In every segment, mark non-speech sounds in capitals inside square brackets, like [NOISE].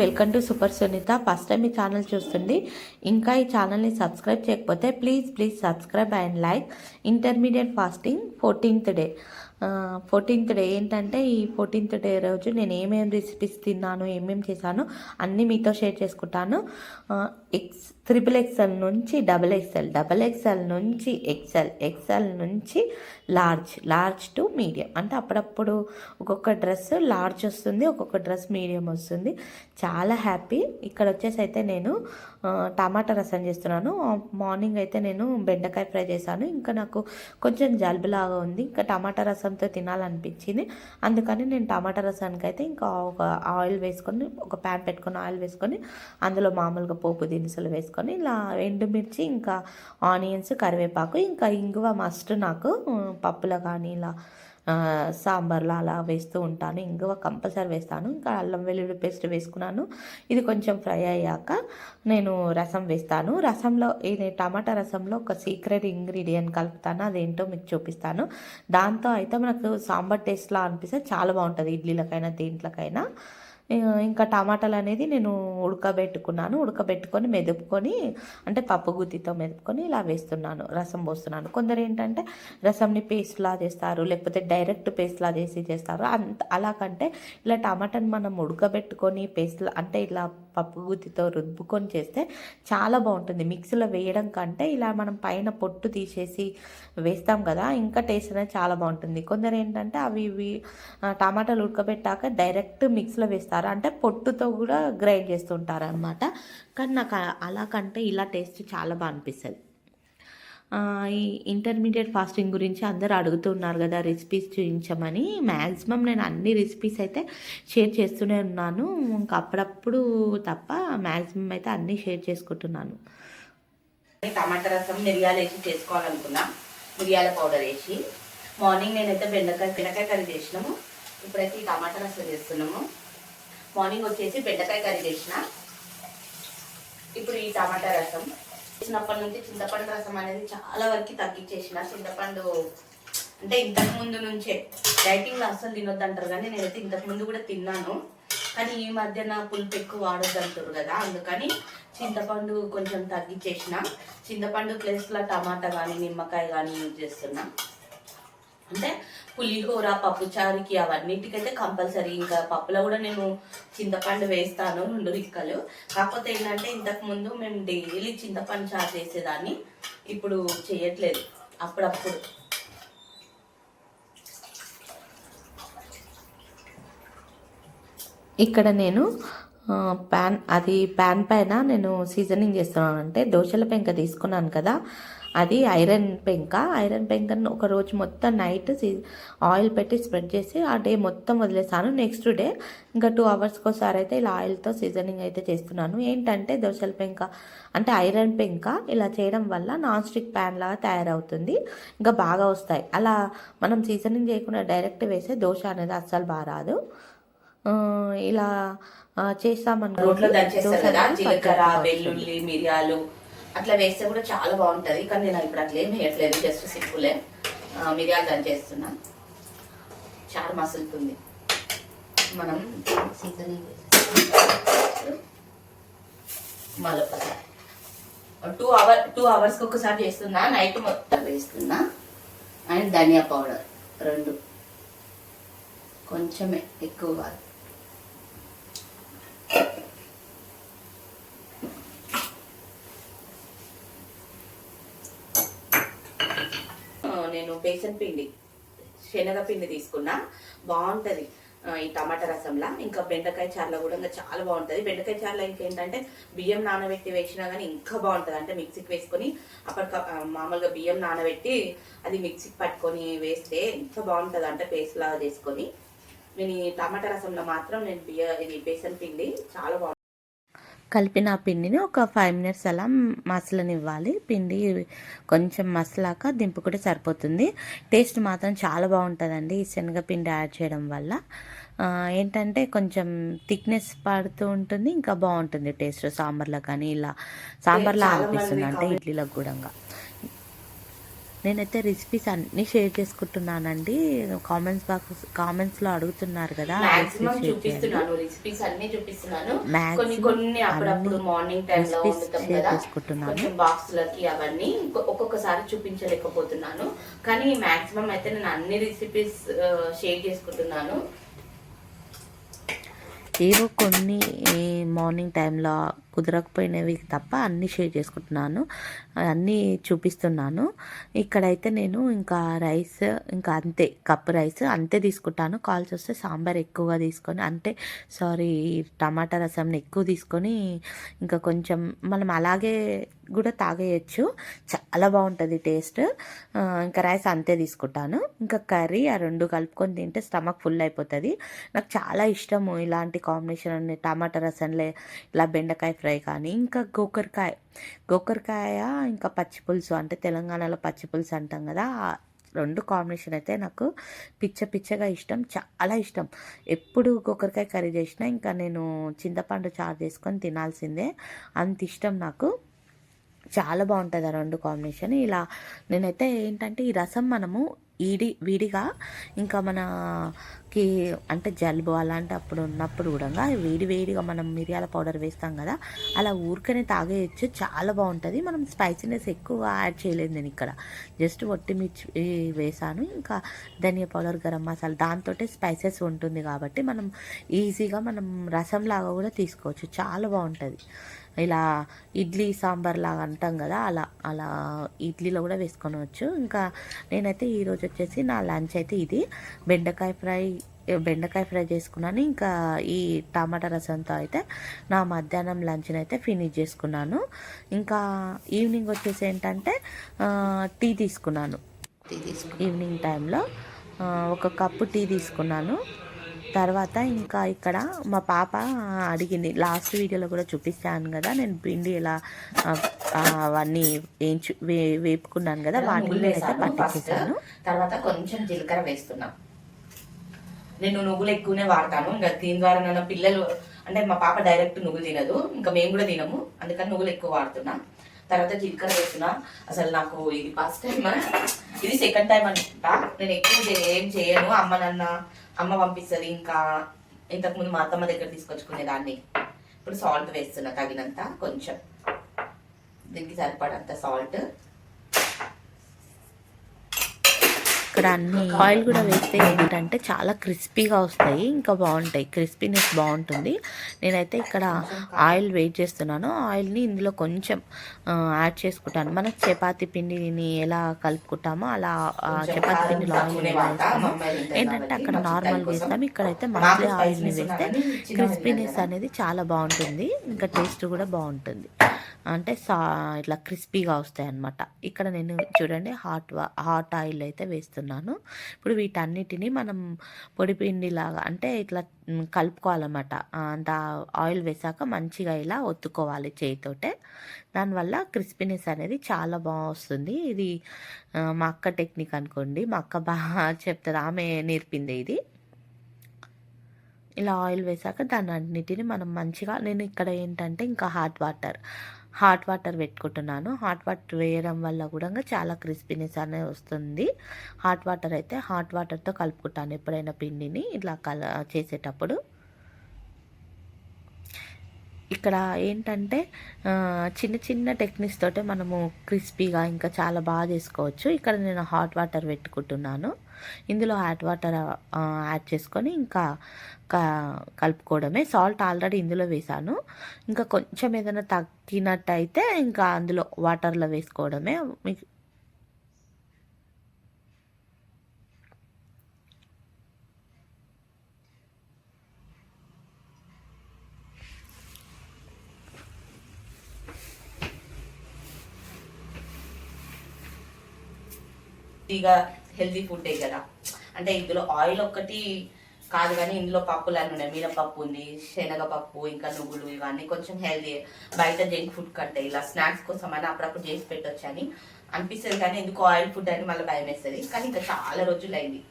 Welcome to super Sunitha. First time ఈ channel చూస్తుంది. ఇంకా ఈ ఛానల్ని సబ్స్క్రైబ్ చేయకపోతే please please subscribe and like intermediate fasting fourteenth day fourteenth day ఏంటంటే ఈ ఫోర్టీన్త్ డే రోజు నేను ఏమేమి రెసిపీస్ తిన్నాను ఏమేమి చేశాను అన్నీ మీతో షేర్ చేసుకుంటాను. ఎక్స్ త్రిపుల్ ఎక్స్ఎల్ నుంచి డబల్ ఎక్స్ఎల్ డబల్ ఎక్స్ఎల్ నుంచి ఎక్స్ఎల్ ఎక్స్ఎల్ నుంచి లార్జ్ లార్జ్ టు మీడియం అంటే అప్పుడప్పుడు ఒక్కొక్క డ్రెస్ లార్జ్ వస్తుంది ఒక్కొక్క డ్రెస్ మీడియం వస్తుంది. చాలా హ్యాపీ ఇక్కడ వచ్చేసి అయితే నేను టమాటా రసం చేస్తున్నాను. మార్నింగ్ అయితే నేను బెండకాయ ఫ్రై చేశాను. ఇంకా నాకు కొంచెం జలుబులాగా ఉంది. ఇంకా టమాటా రసంతో తినాలనిపించింది. అందుకని నేను టమాటా రసానికి అయితే ఇంకా ఒక ఆయిల్ వేసుకొని ఒక ప్యాన్ పెట్టుకొని ఆయిల్ వేసుకొని అందులో మామూలుగా పోపు దినుసులు వేసుకొని ఇలా ఎండుమిర్చి ఇంకా ఆనియన్స్ కరివేపాకు ఇంకా ఇంగువ మస్ట్ నాకు పప్పులో కానీ ఇలా సాంబార్లో అలా వేస్తూ ఉంటాను. ఇంగువ కంపల్సరీ వేస్తాను. ఇంకా అల్లం వెల్లుల్లి పేస్ట్ వేసుకున్నాను. ఇది కొంచెం ఫ్రై అయ్యాక నేను రసం వేస్తాను. రసంలో ఇది టమాటా రసంలో ఒక సీక్రెట్ ఇంగ్రీడియంట్ కలుపుతాను. అదేంటో మీకు చూపిస్తాను. దాంతో అయితే మనకు సాంబార్ టేస్ట్లా అనిపిస్తే చాలా బాగుంటుంది. ఇడ్లీలకైనా దేంట్లకైనా. ఇంకా టమాటాలు అనేది నేను ఉడకబెట్టుకున్నాను. ఉడకబెట్టుకొని మెదుపుకొని అంటే పప్పు గుత్తితో మెదుపుకొని ఇలా వేస్తున్నాను రసం పోస్తున్నాను. కొందరు ఏంటంటే రసంని పేస్ట్లా చేస్తారు లేకపోతే డైరెక్ట్ పేస్ట్లా చేసి చేస్తారు. అంత అలా కంటే ఇలా టమాటాని మనం ఉడకబెట్టుకొని పేస్ట్లా అంటే ఇలా పప్పు గుత్తితో రుబ్బుకొని చేస్తే చాలా బాగుంటుంది. మిక్సీలో వేయడం కంటే ఇలా మనం పైన పొట్టు తీసేసి వేస్తాం కదా ఇంకా టేస్ట్ అనేది చాలా బాగుంటుంది. కొందరు ఏంటంటే అవి ఇవి టమాటాలు ఉడకబెట్టాక డైరెక్ట్ మిక్సీలో వేస్తారు. అంటే పొట్టుతో కూడా గ్రైండ్ చేస్తుంటారు అనమాట కానీ నాకు అలా కంటే ఇలా టేస్ట్ చాలా బాగా అనిపిస్తుంది. ఈ ఇంటర్మీడియట్ ఫాస్టింగ్ గురించి అందరూ అడుగుతున్నారు కదా రెసిపీస్ చూపించమని మ్యాక్సిమం నేను అన్ని రెసిపీస్ అయితే షేర్ చేస్తూనే ఉన్నాను. ఇంకా అప్పుడప్పుడు తప్ప మ్యాక్సిమం అయితే అన్నీ షేర్ చేసుకుంటున్నాను. టమాటా రసం మిరియాలు వేసి చేసుకోవాలనుకున్నా. మిరియాల పౌడర్ వేసి. మార్నింగ్ నేనైతే బెండకాయ బెండకాయ కర్రీ చేసినాము. ఇప్పుడైతే ఈ టమాటా రసం చేస్తున్నాము. మార్నింగ్ వచ్చేసి బెండకాయ కర్రీ చేసిన. ఇప్పుడు ఈ టమాటా రసం చేసినప్పటి నుంచి చింతపండు రసం అనేది చాలా వరకు తగ్గించేసిన. చింతపండు అంటే ఇంతకు ముందు నుంచే. డైటింగ్లో అస్సలు తినొద్దు అంటారు కానీ నేనైతే ఇంతకు ముందు కూడా తిన్నాను. కానీ ఈ మధ్యన పులుపు ఎక్కువ వాడొద్దు అంటారు కదా అందుకని చింతపండు కొంచెం తగ్గించేసిన. చింతపండు ప్లేస్లో టమాటా కానీ నిమ్మకాయ కానీ యూజ్ చేస్తున్నా. అంటే పులిహోర పప్పుచారుకి అవన్నిటికైతే కంపల్సరీ. ఇంకా పప్పులో కూడా నేను చింతపండు వేస్తాను రెండు రిక్కలు కాకపోతే ఏంటంటే ఇంతకుముందు మేము డైలీ చింతపండు చారు చేసేదాన్ని. ఇప్పుడు చేయట్లేదు. అప్పుడప్పుడు. ఇక్కడ నేను ప్యాన్ అది ప్యాన్ పైన నేను సీజనింగ్ చేస్తున్నాను అంటే దోశల పెంక తీసుకున్నాను కదా. అది ఐరన్ పెంక ఐరన్ పెంకను ఒక రోజు మొత్తం నైట్ ఆయిల్ పెట్టి స్ప్రెడ్ చేసి ఆ డే మొత్తం వదిలేసాను. నెక్స్ట్ డే ఇంకా టూ అవర్స్కి ఒకసారి అయితే ఇలా ఆయిల్తో సీజనింగ్ అయితే చేస్తున్నాను. ఏంటంటే దోశల పెంక అంటే ఐరన్ పెంక ఇలా చేయడం వల్ల నాన్ స్టిక్ ప్యాన్ లాగా తయారవుతుంది. ఇంకా బాగా వస్తాయి. అలా మనం సీజనింగ్ చేయకుండా డైరెక్ట్ వేసే దోశ అనేది అస్సలు బాగా రాదు. ఇలా చేస్తామనుకో దోశ. వెల్లుల్లి మిరియాలు. అట్లా వేస్తే కూడా చాలా బాగుంటుంది. కానీ నేను ఇప్పుడు అట్లా ఏం వేయట్లేదు జస్ట్ సింపులే మిరియాలు మిరియాలు చేస్తున్నా. చారు మసులుతుంది. మనం సీజనింగ్ టూ అవర్ టూ అవర్స్కి ఒకసారి చేస్తున్నా. నైట్ మొత్తం వేస్తున్నా. అండ్ ధనియా పౌడర్ రెండు. కొంచెమే ఎక్కువ కాదు ఆ, నేను బేసన్ పిండి శనగపిండి తీసుకున్నా బాగుంటుంది. ఈ టమాటా రసంలా. ఇంకా బెండకాయ చారులో కూడా ఇంకా చాలా బాగుంటుంది. బెండకాయ చారులో ఇంకేంటంటే బియ్యం నానబెట్టి వేసినా కానీ ఇంకా బాగుంటుంది. అంటే మిక్సీకి వేసుకొని అప్పటిక మామూలుగా బియ్యం నానబెట్టి అది మిక్సీకి పట్టుకొని వేస్తే ఎంత బాగుంటుంది అంటే పేస్ట్ లాగా చేసుకొని. నేను ఈ టమాటా రసంలో మాత్రం నేను బియ్య ఇది బేసన్ పిండి చాలా బాగుంటుంది. కలిపిన ఆ పిండిని ఒక ఫైవ్ మినిట్స్ అలా మసలనివ్వాలి. పిండి కొంచెం మసలాక దింపుకుంటే సరిపోతుంది. టేస్ట్ మాత్రం చాలా బాగుంటుందండి ఈ శనగపిండి యాడ్ చేయడం వల్ల. ఏంటంటే కొంచెం థిక్నెస్ పడుతూ ఉంటుంది ఇంకా బాగుంటుంది టేస్ట్ సాంబార్లో కానీ ఇలా సాంబార్లో అనిపిస్తుంది అంటే ఇడ్లీలకు కూడా. నేనైతే రెసిపీస్ అన్నీ షేర్ చేసుకుంటున్నానండి. కామెంట్స్ బాక్స్ కామెంట్స్లో అడుగుతున్నారు కదా రెసిపీస్ అన్ని చూపిస్తున్నాను. కొన్ని కొన్ని అప్పుడప్పుడు మార్నింగ్ share కదా. చేసుకుంటున్నాను. కొంచెం బాక్స్ లకి అవన్నీ ఒక్కొక్కసారి చూపించలేకపోతున్నాను. కానీ మాక్సిమం అయితే నేను అన్ని రెసిపీస్ షేర్ చేసుకుంటున్నాను. ఏవో కొన్ని మార్నింగ్ టైంలో కుదరకపోయినవి తప్ప అన్నీ షేర్ చేసుకుంటున్నాను. అన్నీ చూపిస్తున్నాను. ఇక్కడైతే నేను ఇంకా రైస్ ఇంకా అంతే కప్ రైస్ అంతే తీసుకుంటాను. కాల్స్ వస్తే సాంబార్ ఎక్కువగా తీసుకొని అంటే సారీ టమాటా రసంని ఎక్కువ తీసుకొని ఇంకా కొంచెం మనం అలాగే కూడా తాగేయచ్చు. చాలా బాగుంటుంది టేస్ట్. ఇంకా రైస్ అంతే తీసుకుంటాను. ఇంకా కర్రీ ఆ రెండు కలుపుకొని తింటే స్టమక్ ఫుల్ అయిపోతుంది. నాకు చాలా ఇష్టము ఇలాంటి కాంబినేషన్ టమాటా రసంలే ఇలా బెండకాయ ఫ్రై కానీ ఇంకా గోకరకాయ. గోకరకాయ ఇంకా పచ్చి పులుసు అంటే తెలంగాణలో పచ్చి పులుసు అంటాం కదా రెండు కాంబినేషన్ అయితే నాకు పిచ్చ పిచ్చగా ఇష్టం చాలా ఇష్టం. ఎప్పుడు గోకరకాయ కర్రీ చేసినా ఇంకా నేను చింతపండు చారు చేసుకొని తినాల్సిందే అంత ఇష్టం నాకు. చాలా బాగుంటుంది ఆ రెండు కాంబినేషన్. ఇలా నేనైతే ఏంటంటే ఈ రసం మనము ఈడి విడిగా ఇంకా మన కి అంటే జలుబు అలాంటి అప్పుడు ఉన్నప్పుడు కూడా వేడి వేడిగా మనం మిరియాల పౌడర్ వేస్తాం కదా అలా ఊరికనే తాగేయచ్చు. చాలా బాగుంటుంది. మనం స్పైసీనెస్ ఎక్కువ యాడ్ చేయలేదు నేను ఇక్కడ. జస్ట్ వట్టి మిర్చి వేసాను. ఇంకా ధనియా పౌడర్ గరం మసాలా దాంతో స్పైసెస్ ఉంటుంది కాబట్టి మనం ఈజీగా మనం రసం లాగా కూడా తీసుకోవచ్చు. చాలా బాగుంటుంది. ఇలా ఇడ్లీ సాంబార్ లాగా అంటాం కదా అలా అలా ఇడ్లీలో కూడా వేసుకోవచ్చు ఇంకా నేనైతే ఈరోజు వచ్చేసి నా లంచ్ అయితే ఇది. బెండకాయ ఫ్రై బెండకాయ ఫ్రై చేసుకున్నాను. ఇంకా ఈ టమాటా రసంతో అయితే నా మధ్యాహ్నం లంచ్ని అయితే ఫినిష్ చేసుకున్నాను. ఇంకా ఈవినింగ్ వచ్చేసి ఏంటంటే టీ తీసుకున్నాను. ఈవినింగ్ టైంలో ఒక కప్పు టీ తీసుకున్నాను. తర్వాత ఇంకా ఇక్కడ మా పాప అడిగింది లాస్ట్ వీడియోలో కూడా చూపిస్తాను కదా నేను పిండి ఇలా అవన్నీ వేయించు వే వేపుకున్నాను కదా వాటిని ఫస్ట్ పట్టించేసాను తర్వాత కొంచెం జీలకర్ర వేస్తున్నా. నేను నువ్వులు ఎక్కువనే వాడతాను. ఇంకా దీని ద్వారా నన్ను పిల్లలు అంటే మా పాప డైరెక్ట్ నువ్వులు తినదు. ఇంకా మేము కూడా తినము. అందుకని నువ్వులు ఎక్కువ వాడుతున్నా. తర్వాత జీలకర్ర వేస్తున్నా. అసలు నాకు ఇది ఫస్ట్ టైం ఇది సెకండ్ టైం అనుకుంటా నేను ఎక్కువ ఏం చేయను. అమ్మ నన్న అమ్మ పంపిస్తుంది. ఇంకా ఇంతకుముందు మా అత్తమ్మ దగ్గర తీసుకొచ్చుకునే దాన్ని. ఇప్పుడు సాల్ట్ వేస్తున్నా తగినంత. కొంచెం. దీనికి సరిపడంత సాల్ట్ ఇక్కడ అన్ని ఆయిల్ కూడా వేస్తే ఏంటంటే చాలా క్రిస్పీగా వస్తాయి ఇంకా బాగుంటాయి. క్రిస్పీనెస్ బాగుంటుంది. నేనైతే ఇక్కడ ఆయిల్ వెయిట్ చేస్తున్నాను. ఆయిల్ని ఇందులో కొంచెం యాడ్ చేసుకుంటాను. మనం చపాతి పిండిని ఎలా కలుపుకుంటామో అలా ఆ, చపాతి పిండిలో ఆయిల్ వేస్తాము ఎలా ఏంటంటే అక్కడ నార్మల్ వేస్తాము. ఇక్కడైతే మళ్ళీ ఆయిల్ని వేస్తే క్రిస్పీనెస్ అనేది చాలా బాగుంటుంది. ఇంకా టేస్ట్ కూడా బాగుంటుంది. అంటే సా ఇట్లా క్రిస్పీగా వస్తాయి అన్నమాట ఇక్కడ నేను చూడండి హాట్ హాట్ ఆయిల్ అయితే వేస్తున్నాను. ఇప్పుడు వీటన్నిటిని మనం పొడిపిండిలాగా అంటే ఇట్లా కలుపుకోవాలన్నమాట. అంత ఆయిల్ వేసాక మంచిగా ఇలా ఒత్తుకోవాలి చేయితోటే. దానివల్ల క్రిస్పీనెస్ అనేది చాలా బాగా వస్తుంది. ఇది మా అక్క టెక్నిక్ అనుకోండి. మా అక్క బాగా [LAUGHS] చెప్తుంది. ఆమె నేర్పింది ఇది. ఇలా ఆయిల్ వేసాక దాన్ని అన్నిటిని మనం మంచిగా నేను ఇక్కడ ఏంటంటే ఇంకా హాట్ వాటర్ హాట్ వాటర్ పెట్టుకుంటున్నాను. హాట్ వాటర్ వేయడం వల్ల కూడా చాలా క్రిస్పీనెస్ అనేది వస్తుంది. హాట్ వాటర్ అయితే హాట్ వాటర్తో కలుపుకుంటాను ఎప్పుడైనా పిండిని ఇట్లా కల చేసేటప్పుడు. ఇక్కడ ఏంటంటే చిన్న చిన్న టెక్నిక్స్ తోటే మనము క్రిస్పీగా ఇంకా చాలా బాగా చేసుకోవచ్చు. ఇక్కడ నేను హాట్ వాటర్ పెట్టుకుంటున్నాను. ఇందులో హాట్ వాటర్ యాడ్ చేసుకొని ఇంకా క- కలుపుకోవడమే. సాల్ట్ ఆల్రెడీ ఇందులో వేసాను. ఇంకా కొంచెం ఏదైనా తగ్గినట్టయితే ఇంకా అందులో వాటర్లో వేసుకోవడమే. హెల్తీగా హెల్తీ ఫుడ్డే కదా. అంటే ఇందులో ఆయిల్ ఒక్కటి కాదు కానీ ఇందులో పప్పులు అన్నీ ఉన్నాయి. మినపప్పు ఉంది శనగపప్పు ఇంకా నువ్వులు ఇవన్నీ కొంచెం హెల్దీ బయట జంక్ ఫుడ్ కంటే ఇలా స్నాక్స్ కోసం అని అప్పుడప్పుడు చేసి పెట్టొచ్చు అని అనిపిస్తుంది కానీ ఎందుకు ఆయిల్ ఫుడ్ అని మళ్ళీ భయం వేస్తుంది కానీ ఇంకా చాలా రోజులు అయింది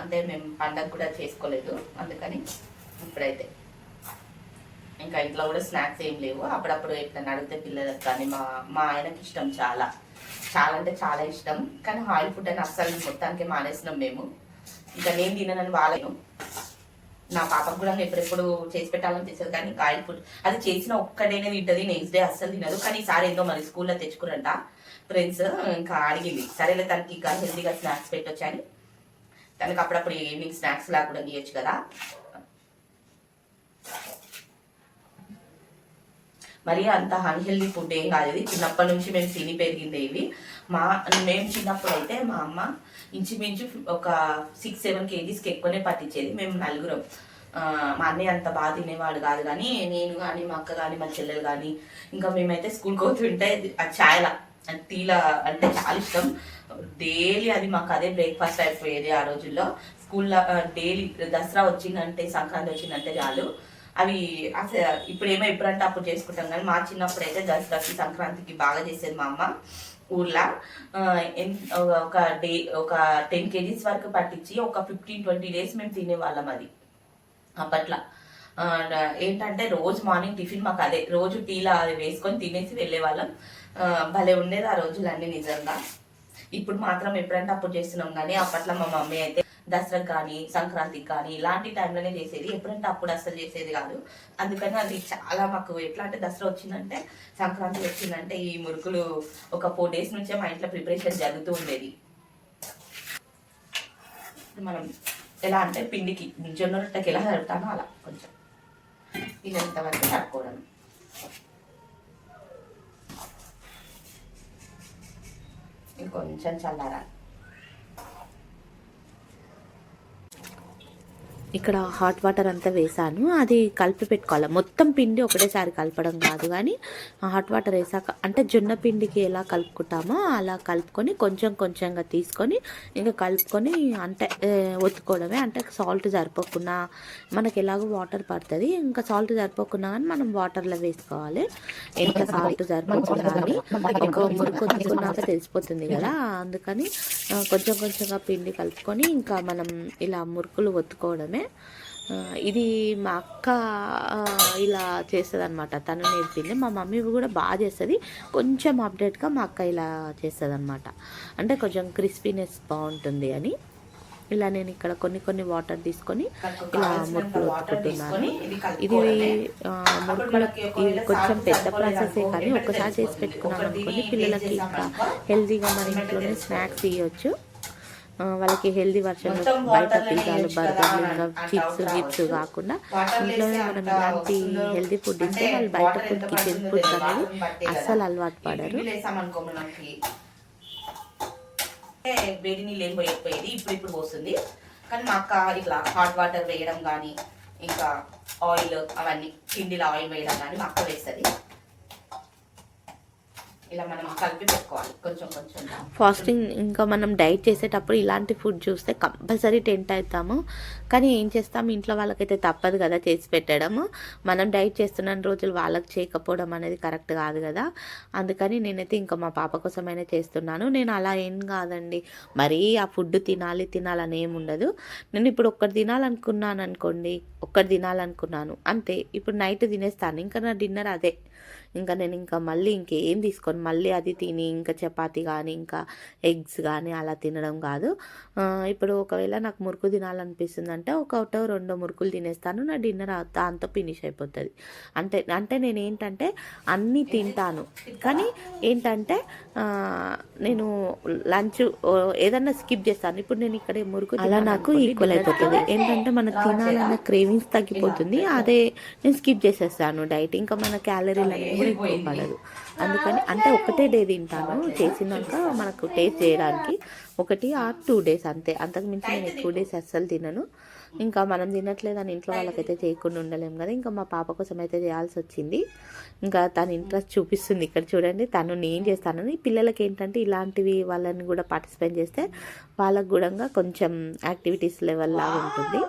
అంటే మేము పండగ కూడా చేసుకోలేదు. అందుకని ఇప్పుడైతే ఇంకా ఇంట్లో కూడా స్నాక్స్ ఏం లేవు. అప్పుడప్పుడు ఎట్లా అడిగితే పిల్లలకు కానీ మా మా ఆయనకి ఇష్టం చాలా. చాలా అంటే చాలా ఇష్టం. కానీ ఆయిల్ ఫుడ్ అని అస్సలు మొత్తానికి మానేసినాం మేము. ఇంకా నేను తిననని వాళ్ళను. నా పాపకు కూడా ఎప్పుడెప్పుడు చేసి పెట్టాలనిపిస్తుంది కానీ ఇంకా ఆయిల్ ఫుడ్. అది చేసిన ఒక్కడైనా తింటది నెక్స్ట్ డే అస్సలు తినదు. కానీ ఈసారి ఏదో మరి స్కూల్లో తెచ్చుకురంట ఫ్రెండ్స్ ఇంకా అడిగింది. సరేలే తనకి ఇంకా హెల్తీగా స్నాక్స్ పెట్టొచ్చని. తనకి అప్పుడప్పుడు ఈవినింగ్ స్నాక్స్ లాగా కూడా తీయచ్చు కదా. మరి అంత అన్హెల్దీ ఫుడ్ ఏం కాదు ఇది. చిన్నప్పటి నుంచి మేము తిని పెరిగింది ఇవి. మా మేము చిన్నప్పుడు అయితే మా అమ్మ ఇంచుమించు ఒక సిక్స్ సెవెన్ కేజీస్కి ఎక్కువనే పట్టించేది. మేము నలుగురం. మా అన్నయ్య అంత బాగా తినేవాడు కాదు కానీ నేను కానీ మా అక్క కానీ మా చెల్లెలు కానీ ఇంకా మేమైతే స్కూల్కి పోతుంటే ఆ ఛాయల తీల అంటే చాలా ఇష్టం. డైలీ అది మాకు అదే బ్రేక్ఫాస్ట్ అయిపోయేది ఆ రోజుల్లో. స్కూల్లో డైలీ దసరా వచ్చిందంటే సంక్రాంతి వచ్చిందంటే చాలు. అవి అసలు ఇప్పుడేమో ఎప్పుడంటే అప్పుడు చేసుకుంటాం కానీ మా చిన్నప్పుడు అయితే దసరాకి సంక్రాంతికి బాగా చేసేది మా అమ్మ ఊర్లో. ఎన్- ఒక డే ఒక టెన్ కేజీస్ వరకు పట్టించి ఒక ఫిఫ్టీన్ ట్వంటీ డేస్ మేము తినేవాళ్ళం అది. అప్పట్లో. ఏంటంటే రోజు మార్నింగ్ టిఫిన్ మాకు అదే. రోజు టీలా అది వేసుకొని తినేసి వెళ్ళేవాళ్ళం. భలే ఉండేది ఆ రోజులన్నీ నిజంగా. ఇప్పుడు మాత్రం ఎప్పుడంటే అప్పుడు చేస్తున్నాం కానీ అప్పట్లో మా మమ్మీ అయితే దసరా కానీ సంక్రాంతికి కానీ ఇలాంటి టైంలోనే చేసేది. ఎప్పుడంటే అప్పుడు అసలు చేసేది కాదు. అందుకని అది చాలా మాకు ఎట్లా అంటే దసరా వచ్చిందంటే సంక్రాంతి వచ్చిందంటే ఈ మురుకులు ఒక ఫోర్ డేస్ నుంచే మా ఇంట్లో ప్రిపరేషన్ జరుగుతూ ఉండేది. మనం ఎలా అంటే పిండికి జొన్న రొట్టెకి ఎలా తడుపుతానో అలా కొంచెం. ఇదంత వరకు తడుకోవడం ఇంకొంచెం చల్లారాలి. ఇక్కడ హాట్ వాటర్ అంతా వేసాను. అది కలిపి పెట్టుకోవాలి. మొత్తం పిండి ఒకటేసారి కలపడం కాదు కానీ హాట్ వాటర్ వేసాక అంటే జొన్న పిండికి ఎలా కలుపుకుంటామో అలా కలుపుకొని కొంచెం కొంచెంగా తీసుకొని ఇంకా కలుపుకొని అంటే ఒత్తుకోవడమే. అంటే సాల్ట్ సరిపోకుండా మనకి ఎలాగో వాటర్ పడుతుంది. ఇంకా సాల్ట్ సరిపోకుండా కానీ మనం వాటర్లో వేసుకోవాలి. ఎంత సాల్ట్ సరిపోకుండా కానీ ఒక మురుకు ఒత్తుకున్నాక తెలిసిపోతుంది కదా. అందుకని కొంచెం కొంచెంగా పిండి కలుపుకొని ఇంకా మనం ఇలా మురుకులు ఒత్తుకోవడమే. ఇది మా అక్క ఇలా చేస్తుంది అనమాట తను నేర్పింది. మా మమ్మీ కూడా బాగా చేస్తుంది. కొంచెం అప్డేట్గా మా అక్క ఇలా చేస్తుంది అనమాట అంటే కొంచెం క్రిస్పీనెస్ బాగుంటుంది అని. ఇలా నేను ఇక్కడ కొన్ని కొన్ని వాటర్ తీసుకొని ఇలా మురుకులు ఒత్తుకుంటున్నాను. ఇది ఇది కొంచెం పెద్ద ప్రాసెసే కానీ ఒక్కసారి చేసి పెట్టుకున్నాం అనుకోండి పిల్లలకి ఇంకా హెల్తీగా మన ఇంట్లోనే స్నాక్స్ ఇవ్వచ్చు వాళ్ళకి హెల్దీ వర్షన్ బయట పిజ్జాలు బర్గర్లు ఇంకా చిప్స్ గిప్స్. కాకుండా ఇంట్లోనే మనం ఇలాంటి హెల్దీ ఫుడ్ ఇస్తే వాళ్ళు బయట ఫుడ్ కిచెన్ ఫుడ్. అనేది. అస్సలు అలవాటు పడరు వేడి నీళ్ళు ఏం పోయకపోయేది ఇప్పుడు ఇప్పుడు పోస్తుంది కానీ మా అక్క ఇట్లా హాట్ వాటర్ వేయడం కానీ ఇంకా ఆయిల్ అవన్నీ పిండిలో ఆయిల్ వేయడం కానీ మా అక్క వేస్తుంది ఇలా మనం కలిపి పెట్టుకోవాలి. కొంచెం కొంచెం ఫాస్టింగ్ ఇంకా మనం డైట్ చేసేటప్పుడు ఇలాంటి ఫుడ్ చూస్తే కంపల్సరీ టెంట్ అవుతాము. కానీ ఏం చేస్తాం ఇంట్లో వాళ్ళకైతే తప్పదు కదా చేసి పెట్టడము. మనం డైట్ చేస్తున్న రోజులు వాళ్ళకి చేయకపోవడం అనేది కరెక్ట్ కాదు కదా. అందుకని నేనైతే ఇంకా మా పాప కోసమైనా చేస్తున్నాను. నేను అలా ఏం కాదండి. మరీ ఆ ఫుడ్ తినాలి తినాలని ఏమి ఉండదు. నేను ఇప్పుడు ఒక్కటి తినాలనుకున్నాను అనుకోండి ఒక్కటి తినాలనుకున్నాను. అంతే. ఇప్పుడు నైట్ తినేస్తాను. ఇంకా నా డిన్నర్ అదే. ఇంకా నేను ఇంకా మళ్ళీ ఇంకేం తీసుకొని. మళ్ళీ అది తిని ఇంకా చపాతి కానీ ఇంకా ఎగ్స్ కానీ అలా తినడం కాదు. ఇప్పుడు ఒకవేళ నాకు మురుకు తినాలనిపిస్తుంది అంటే ఒకటో రెండో మురుకులు తినేస్తాను నా డిన్నర్ దాంతో ఫినిష్ అయిపోతుంది. అంటే అంటే నేను ఏంటంటే అన్నీ తింటాను. కానీ ఏంటంటే నేను లంచ్ ఏదన్నా స్కిప్ చేస్తాను. ఇప్పుడు నేను ఇక్కడ మురుకు అలా నాకు ఈక్వల్ అయిపోతుంది. ఏంటంటే మన తినాలన్న క్రేవింగ్స్ తగ్గిపోతుంది. అదే నేను స్కిప్ చేసేస్తాను డైట్. ఇంకా మన క్యాలరీలు అనేవి కూడా ఎక్కువ పడదు. అందుకని అంటే ఒకటే డే తింటాను. చేసినాక మనకు టేస్ట్ చేయడానికి ఒకటి ఆర్ టూ డేస్ అంతే. అంతకు మించి నేను ఎక్కువ డేస్ అస్సలు తినను. ఇంకా మనం తినట్లేదని ఇంట్లో వాళ్ళకైతే చేయకుండా ఉండలేం కదా. ఇంకా మా పాప కోసం అయితే చేయాల్సి వచ్చింది. ఇంకా తను ఇంట్రెస్ట్ చూపిస్తుంది ఇక్కడ చూడండి. తను నేను చేస్తానని పిల్లలకి ఏంటంటే ఇలాంటివి వాళ్ళని కూడా పార్టిసిపేట్ చేస్తే వాళ్ళకు కూడా కొంచెం యాక్టివిటీస్ లెవెల్ లాగా ఉంటుంది.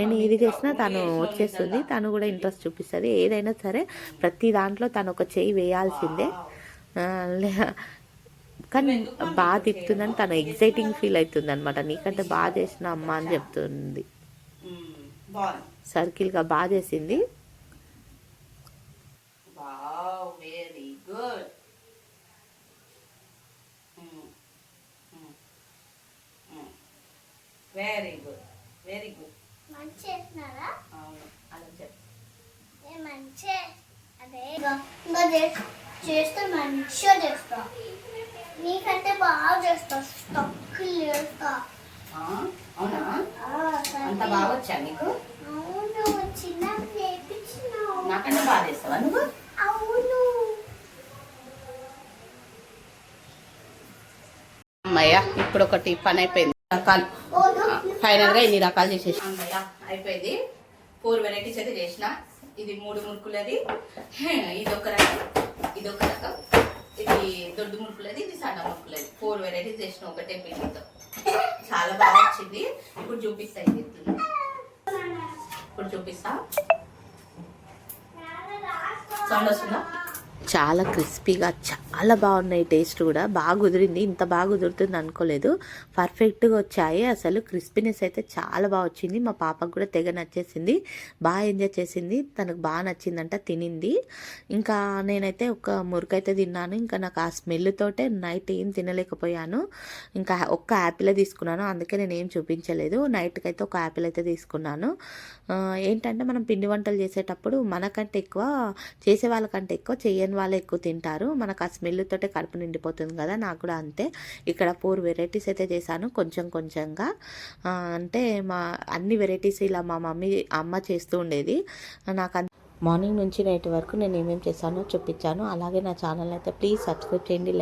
నేను ఏది చేసినా తను వచ్చేస్తుంది. తను కూడా ఇంట్రెస్ట్ చూపిస్తుంది. ఏదైనా సరే ప్రతి దాంట్లో తను ఒక చేయి వేయాల్సిందే. కానీ బాగా తిప్పుతుందని తను ఎగ్జైటింగ్ ఫీల్ అవుతుంది అనమాట నీకంటే బాగా చేసిన అమ్మ అని చెప్తుంది. సర్కిల్గా బాగా చేసింది. Very good. Very good. Very good. మంచి చేస్తున్నారా? అవును. అలా చెప్పు. మంచి. అదే చేస్తే మంచిగా చేస్తా. నీకంటే బాగా చేస్తా. తక్కువ చేస్తా. అవునా? సరే. అంత బాగా వచ్చా నీకు? అవును చిన్న నేర్పించినావు. నాకంటే బాగా చేస్తావా నువ్వు? అవును. అమ్మయ్య ఇప్పుడు ఒకటి పని అయిపోయింది రకాలు ఫైనల్గా ఇన్ని రకాలు చేసేసి. అమ్మయ్య అయిపోయింది. ఫోర్ వెరైటీస్ అయితే చేసిన. ఇది మూడు మురుకులది. ఇది ఒక రకం. ఇది ఒక రకం ఇది దొడ్డు మురుకులది ఇది సన్న మురుకులది. ఫోర్ వెరైటీస్ చేసిన ఒకటే పిండితో చాలా బాగా వచ్చింది. ఇప్పుడు చూపిస్తా ఇది ఇప్పుడు చూపిస్తా. సౌండ్ వస్తుందా? చాలా క్రిస్పీగా చాలా బాగున్నాయి టేస్ట్ కూడా. బాగా కుదిరింది. ఇంత బాగా కుదురుతుంది అనుకోలేదు. పర్ఫెక్ట్గా వచ్చాయి. అసలు క్రిస్పీనెస్ అయితే చాలా బాగా వచ్చింది. మా పాపకు కూడా తెగ నచ్చేసింది. బాగా ఎంజాయ్ చేసింది. తనకు బాగా నచ్చిందంట తినింది. ఇంకా నేనైతే ఒక మురుకైతే తిన్నాను. ఇంకా నాకు ఆ స్మెల్ తోటే నైట్ ఏం తినలేకపోయాను. ఇంకా ఒక్క యాపిలే తీసుకున్నాను. అందుకే నేను ఏం చూపించలేదు. నైట్కి అయితే ఒక యాపిల్ అయితే తీసుకున్నాను. ఏంటంటే మనం పిండి వంటలు చేసేటప్పుడు మనకంటే ఎక్కువ చేసే వాళ్ళకంటే ఎక్కువ చేయను వాళ్ళే ఎక్కువ తింటారు. మనకు ఆ స్మెల్తోటే కడుపు నిండిపోతుంది కదా నాకు కూడా అంతే. ఇక్కడ ఫోర్ వెరైటీస్ అయితే చేశాను కొంచెం కొంచెంగా. అంటే మా అన్ని వెరైటీస్ ఇలా మా మమ్మీ అమ్మ చేస్తూ ఉండేది. నాకు అంత మార్నింగ్ నుంచి నైట్ వరకు నేను ఏమేమి చేశానో చూపించాను. అలాగే నా ఛానల్ అయితే ప్లీజ్ సబ్స్క్రైబ్ చేయండి లైక్